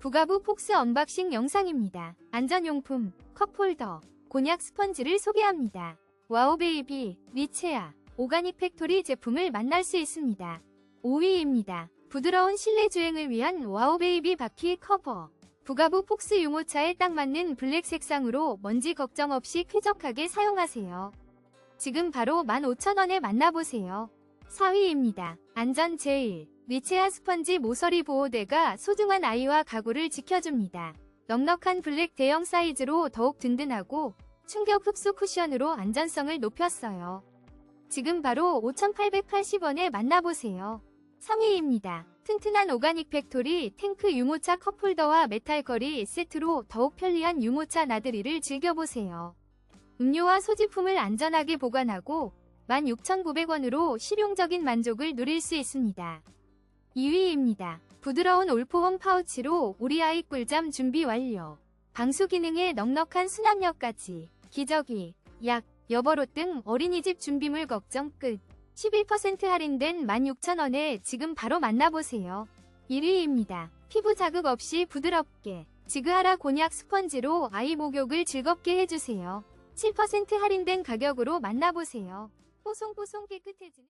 부가부 폭스 언박싱 영상입니다. 안전용품, 컵홀더, 곤약 스펀지를 소개합니다. 와우베이비, 리체아, 오가닉 팩토리 제품을 만날 수 있습니다. 5위입니다. 부드러운 실내 주행을 위한 와우베이비 바퀴 커버. 부가부 폭스 유모차에 딱 맞는 블랙 색상으로 먼지 걱정 없이 쾌적하게 사용하세요. 지금 바로 15,000원에 만나보세요. 4위입니다. 안전 제일. 리체아 스펀지 모서리 보호대가 소중한 아이와 가구를 지켜줍니다. 넉넉한 블랙 대형 사이즈로 더욱 든든하고 충격 흡수 쿠션으로 안전성을 높였어요. 지금 바로 5,880원에 만나보세요. 3위입니다. 튼튼한 오가닉 팩토리 탱크 유모차 컵홀더와 메탈 거리 세트로 더욱 편리한 유모차 나들이를 즐겨보세요. 음료와 소지품을 안전하게 보관하고 16,900원으로 실용적인 만족을 누릴 수 있습니다. 2위입니다. 부드러운 올포홈 파우치로 우리 아이 꿀잠 준비 완료. 방수 기능에 넉넉한 수납력까지 기저귀, 약, 여벌옷 등 어린이집 준비물 걱정 끝. 11% 할인된 16,000원에 지금 바로 만나보세요. 1위입니다. 피부 자극 없이 부드럽게 지그하라 곤약 스펀지로 아이 목욕을 즐겁게 해주세요. 7% 할인된 가격으로 만나보세요. 뽀송뽀송 깨끗해지는